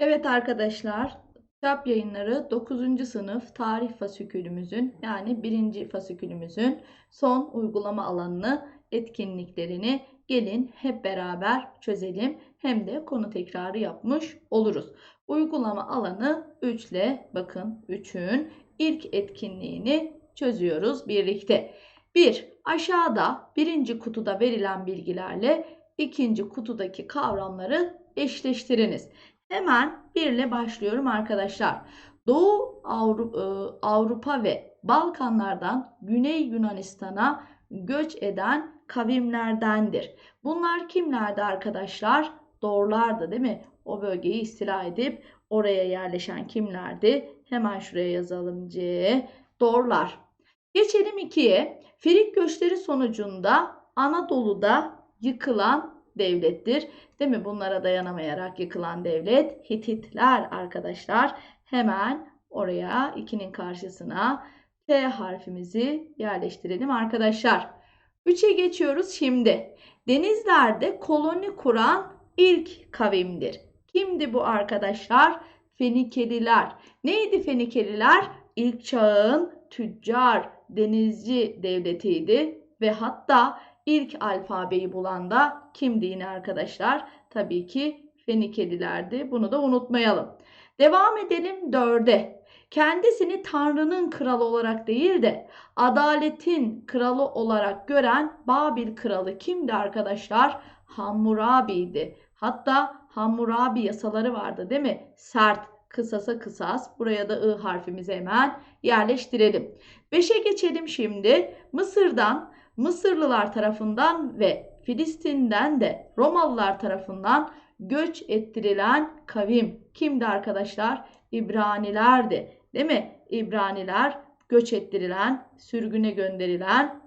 Evet arkadaşlar, Kitap Yayınları 9. sınıf tarih fasikülümüzün yani 1. fasikülümüzün son uygulama alanını, etkinliklerini gelin hep beraber çözelim. Hem de konu tekrarı yapmış oluruz. Uygulama alanı 3 ile bakın 3'ün ilk etkinliğini çözüyoruz birlikte. 1. Aşağıda birinci kutuda verilen bilgilerle ikinci kutudaki kavramları eşleştiriniz. Hemen bir ile başlıyorum arkadaşlar. Doğu Avrupa, Avrupa ve Balkanlardan Güney Yunanistan'a göç eden kavimlerdendir. Bunlar kimlerdi arkadaşlar? Doğrulardı değil mi? O bölgeyi istila edip oraya yerleşen kimlerdi? Hemen şuraya yazalım C. Doğrular. Geçelim 2'ye. Frig göçleri sonucunda Anadolu'da yıkılan devlettir. Değil mi? Bunlara dayanamayarak yıkılan devlet Hititler arkadaşlar. Hemen oraya 2'nin karşısına T harfimizi yerleştirelim arkadaşlar. 3'e geçiyoruz şimdi. Denizlerde koloni kuran ilk kavimdir. Kimdi bu arkadaşlar? Fenikeliler. Neydi Fenikeliler? İlk çağın tüccar, denizci devletiydi ve hatta ilk alfabeyi bulan da kimdi yine arkadaşlar? Tabii ki Fenikelilerdi. Bunu da unutmayalım. Devam edelim dörde. Kendisini Tanrı'nın kralı olarak değil de adaletin kralı olarak gören Babil kralı kimdi arkadaşlar? Hammurabi'ydi. Hatta Hammurabi yasaları vardı değil mi? Sert, kısasa kısas. Buraya da I harfimizi hemen yerleştirelim. Beşe geçelim şimdi. Mısır'dan Mısırlılar tarafından ve Filistin'den de Romalılar tarafından göç ettirilen kavim kimdi arkadaşlar? İbranilerdi. Değil mi? İbraniler göç ettirilen, sürgüne gönderilen,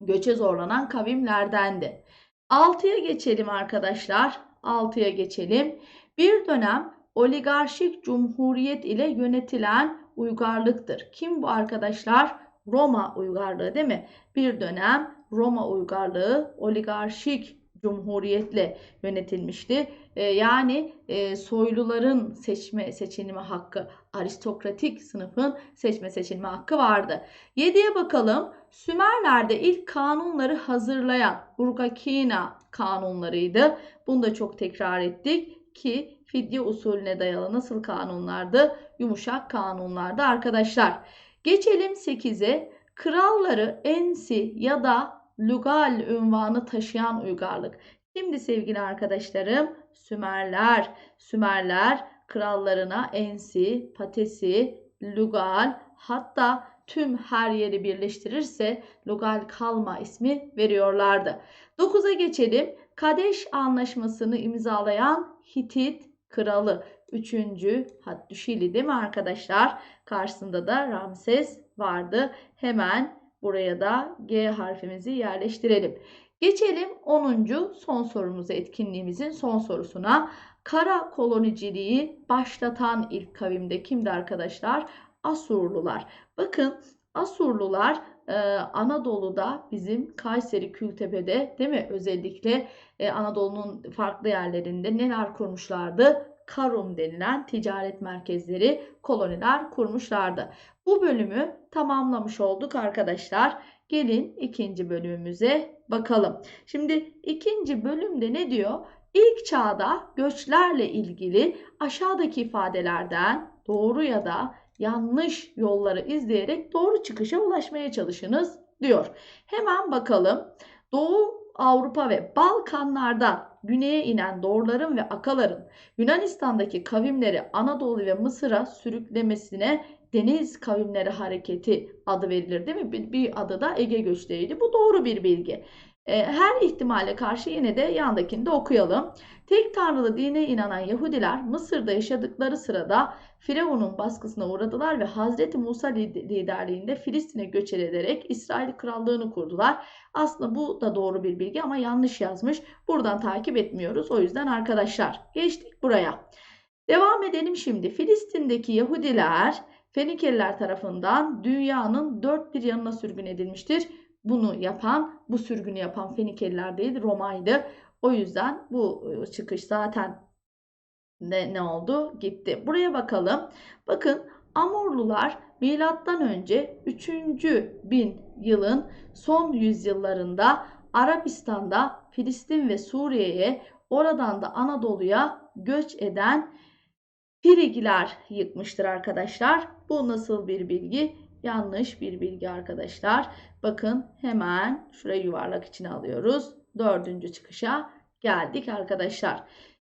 göçe zorlanan kavimlerdendi. 6'ya geçelim arkadaşlar. 6'ya geçelim. Bir dönem oligarşik cumhuriyet ile yönetilen uygarlıktır. Kim bu arkadaşlar? Roma uygarlığı değil mi? Bir dönem Roma uygarlığı oligarşik cumhuriyetle yönetilmişti. E, yani e, soyluların seçme seçilme hakkı, aristokratik sınıfın seçme seçilme hakkı vardı. 7'ye bakalım. Sümerler'de ilk kanunları hazırlayan Urgakina kanunlarıydı. Bunu da çok tekrar ettik ki fidye usulüne dayalı nasıl kanunlardı? Yumuşak kanunlardı arkadaşlar. Geçelim 8'e. Kralları ensi ya da lugal ünvanı taşıyan uygarlık. Şimdi sevgili arkadaşlarım Sümerler, Sümerler krallarına ensi, patesi, lugal hatta tüm her yeri birleştirirse lugal kalma ismi veriyorlardı. 9'a geçelim. Kadeş anlaşmasını imzalayan Hitit kralı. Üçüncü Haddüşili değil mi arkadaşlar? Karşısında da Ramses vardı. Hemen buraya da G harfimizi yerleştirelim. Geçelim 10. son sorumuza etkinliğimizin son sorusuna. Kara koloniciliği başlatan ilk kavimde kimdi arkadaşlar? Asurlular. Bakın Asurlular e, Anadolu'da bizim Kayseri Kültepe'de değil mi? Özellikle e, Anadolu'nun farklı yerlerinde neler kurmuşlardı? Karum denilen ticaret merkezleri, koloniler kurmuşlardı. Bu bölümü tamamlamış olduk arkadaşlar. Gelin ikinci bölümümüze bakalım. Şimdi ikinci bölümde ne diyor? İlk çağda göçlerle ilgili aşağıdaki ifadelerden doğru ya da yanlış yolları izleyerek doğru çıkışa ulaşmaya çalışınız diyor. Hemen bakalım. Doğu Avrupa ve Balkanlardan güneye inen Dorların ve Akaların Yunanistan'daki kavimleri Anadolu ve Mısır'a sürüklemesine Deniz Kavimleri Hareketi adı verilir değil mi? Bir, adı da Ege göçleriydi. Bu doğru bir bilgi. E, her ihtimale karşı yine de yandakini de okuyalım. Tek tanrılı dine inanan Yahudiler Mısır'da yaşadıkları sırada Firavun'un baskısına uğradılar ve Hazreti Musa liderliğinde Filistin'e göç ederek İsrail krallığını kurdular. Aslında bu da doğru bir bilgi ama yanlış yazmış. Buradan takip etmiyoruz. O yüzden arkadaşlar geçtik buraya. Devam edelim şimdi. Filistin'deki Yahudiler Fenikeliler tarafından dünyanın dört bir yanına sürgün edilmiştir. Bunu yapan, bu sürgünü yapan Fenikeliler değil Roma'ydı. O yüzden bu çıkış zaten ne, ne oldu? Gitti. Buraya bakalım. Bakın Amurlular milattan önce 3. bin yılın son yüzyıllarında Arabistan'da Filistin ve Suriye'ye oradan da Anadolu'ya göç eden Frigler yıkmıştır arkadaşlar. Bu nasıl bir bilgi? Yanlış bir bilgi arkadaşlar. Bakın hemen şurayı yuvarlak içine alıyoruz. Dördüncü çıkışa geldik arkadaşlar.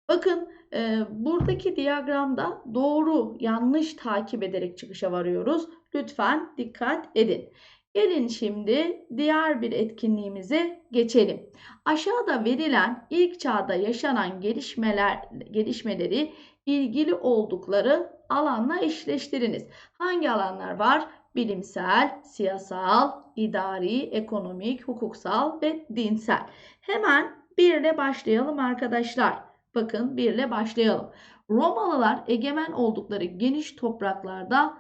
Bakın e, buradaki diyagramda doğru yanlış takip ederek çıkışa varıyoruz. Lütfen dikkat edin. Gelin şimdi diğer bir etkinliğimize geçelim. Aşağıda verilen ilk çağda yaşanan gelişmeler gelişmeleri ilgili oldukları alanla eşleştiriniz. Hangi alanlar var? Bilimsel, siyasal, idari, ekonomik, hukuksal ve dinsel. Hemen bir ile başlayalım arkadaşlar. Bakın bir ile başlayalım. Romalılar egemen oldukları geniş topraklarda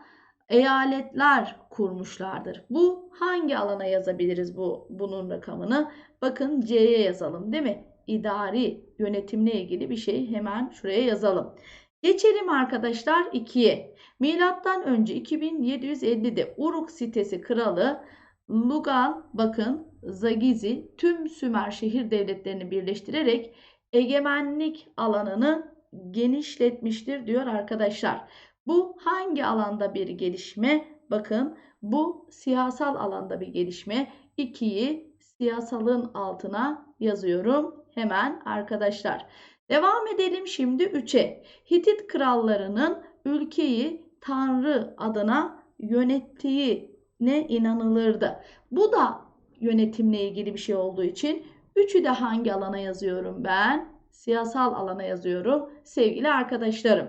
eyaletler kurmuşlardır. Bu hangi alana yazabiliriz bu bunun rakamını? Bakın C'ye yazalım değil mi? İdari yönetimle ilgili bir şey hemen şuraya yazalım. Geçelim arkadaşlar 2'ye. Milattan önce 2750'de Uruk sitesi kralı Lugal bakın Zagizi tüm Sümer şehir devletlerini birleştirerek egemenlik alanını genişletmiştir diyor arkadaşlar. Bu hangi alanda bir gelişme? Bakın bu siyasal alanda bir gelişme. 2'yi siyasalın altına yazıyorum hemen arkadaşlar. Devam edelim şimdi 3'e. Hitit krallarının ülkeyi Tanrı adına yönettiği ne inanılırdı. Bu da yönetimle ilgili bir şey olduğu için üçü de hangi alana yazıyorum ben? Siyasal alana yazıyorum sevgili arkadaşlarım.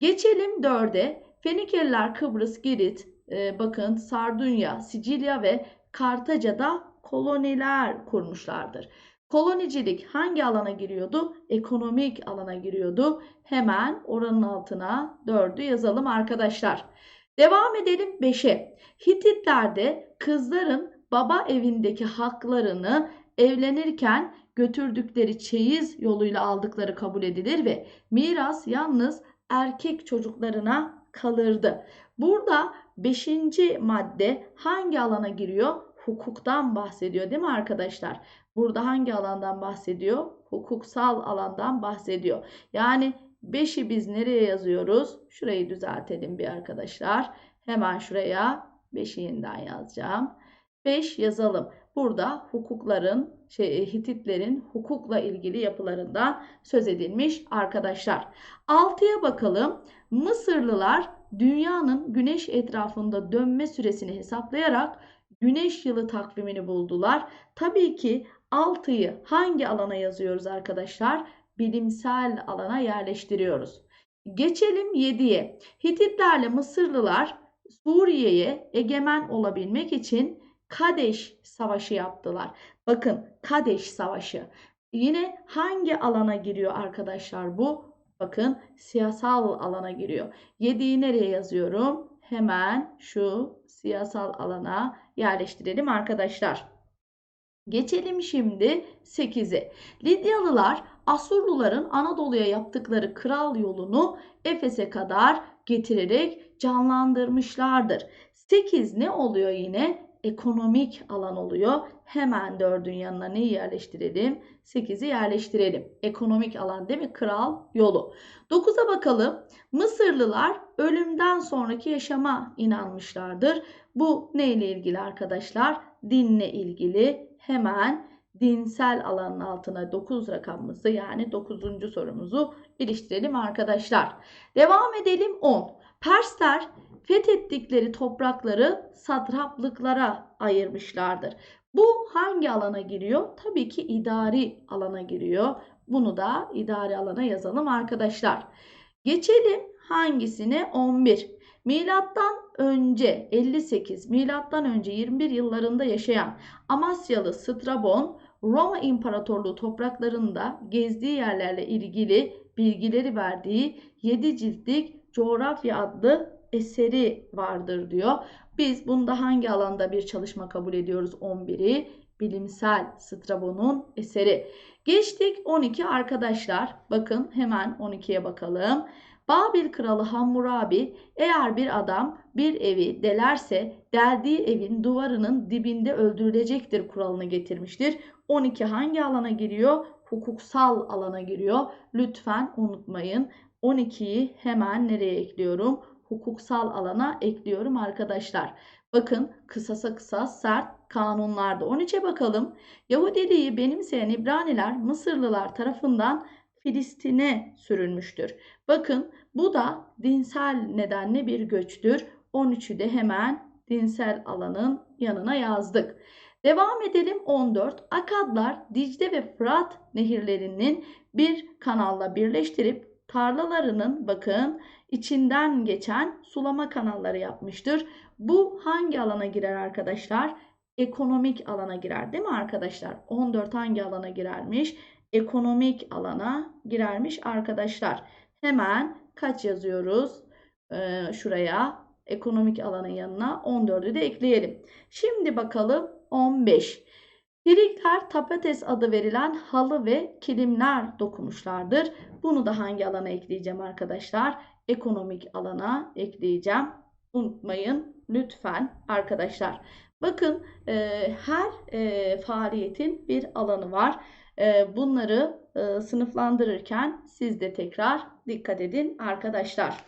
Geçelim 4'e. Fenikeliler Kıbrıs, Girit, e, bakın Sardunya, Sicilya ve Kartaca'da koloniler kurmuşlardır. Kolonicilik hangi alana giriyordu? Ekonomik alana giriyordu. Hemen oranın altına 4'ü yazalım arkadaşlar. Devam edelim 5'e. Hititlerde kızların baba evindeki haklarını evlenirken götürdükleri çeyiz yoluyla aldıkları kabul edilir ve miras yalnız erkek çocuklarına kalırdı. Burada 5. madde hangi alana giriyor? Hukuktan bahsediyor değil mi arkadaşlar? Burada hangi alandan bahsediyor? Hukuksal alandan bahsediyor. Yani 5'i biz nereye yazıyoruz? Şurayı düzeltelim bir arkadaşlar. Hemen şuraya 5'i yeniden yazacağım. 5 yazalım. Burada hukukların, şey, Hititlerin hukukla ilgili yapılarından söz edilmiş arkadaşlar. 6'ya bakalım. Mısırlılar dünyanın güneş etrafında dönme süresini hesaplayarak güneş yılı takvimini buldular. Tabii ki 6'yı hangi alana yazıyoruz arkadaşlar? Bilimsel alana yerleştiriyoruz. Geçelim 7'ye. Hititlerle Mısırlılar Suriye'ye egemen olabilmek için Kadeş Savaşı yaptılar. Bakın Kadeş Savaşı. Yine hangi alana giriyor arkadaşlar bu? Bakın siyasal alana giriyor. 7'yi nereye yazıyorum? Hemen şu siyasal alana yerleştirelim arkadaşlar. Geçelim şimdi 8'e. Lidyalılar Asurluların Anadolu'ya yaptıkları kral yolunu Efes'e kadar getirerek canlandırmışlardır. 8 ne oluyor yine? Ekonomik alan oluyor. Hemen 4'ün yanına neyi yerleştirelim? 8'i yerleştirelim. Ekonomik alan değil mi? Kral yolu. 9'a bakalım. Mısırlılar ölümden sonraki yaşama inanmışlardır. Bu neyle ilgili arkadaşlar? Dinle ilgili. Hemen dinsel alanın altına 9 rakamımızı yani 9. sorumuzu iliştirelim arkadaşlar. Devam edelim 10. Persler fethettikleri toprakları satraplıklara ayırmışlardır. Bu hangi alana giriyor? Tabii ki idari alana giriyor. Bunu da idari alana yazalım arkadaşlar. Geçelim hangisine? 11. Milattan önce 58, milattan önce 21 yıllarında yaşayan Amasyalı Strabon Roma İmparatorluğu topraklarında gezdiği yerlerle ilgili bilgileri verdiği 7 ciltlik Coğrafya adlı eseri vardır diyor. Biz bunda hangi alanda bir çalışma kabul ediyoruz 11'i? bilimsel Strabo'nun eseri. Geçtik 12 arkadaşlar. Bakın hemen 12'ye bakalım. Babil kralı Hammurabi eğer bir adam bir evi delerse deldiği evin duvarının dibinde öldürülecektir kuralını getirmiştir. 12 hangi alana giriyor? Hukuksal alana giriyor. Lütfen unutmayın. 12'yi hemen nereye ekliyorum? Hukuksal alana ekliyorum arkadaşlar. Bakın kısasa kısas sert kanunlarda. 13'e bakalım. Yahudiliği benimseyen İbraniler Mısırlılar tarafından Filistin'e sürülmüştür. Bakın bu da dinsel nedenle bir göçtür. 13'ü de hemen dinsel alanın yanına yazdık. Devam edelim 14. Akadlar Dicle ve Fırat nehirlerinin bir kanalla birleştirip tarlalarının bakın içinden geçen sulama kanalları yapmıştır. Bu hangi alana girer arkadaşlar? Ekonomik alana girer değil mi arkadaşlar? 14 hangi alana girermiş? Ekonomik alana girermiş arkadaşlar. Hemen kaç yazıyoruz? Ee, şuraya ekonomik alanın yanına 14'ü de ekleyelim. Şimdi bakalım 15. Frikler tapetes adı verilen halı ve kilimler dokumuşlardır. Bunu da hangi alana ekleyeceğim arkadaşlar? Ekonomik alana ekleyeceğim. Unutmayın lütfen arkadaşlar. Bakın e, her e, faaliyetin bir alanı var. E, bunları e, sınıflandırırken siz de tekrar dikkat edin arkadaşlar.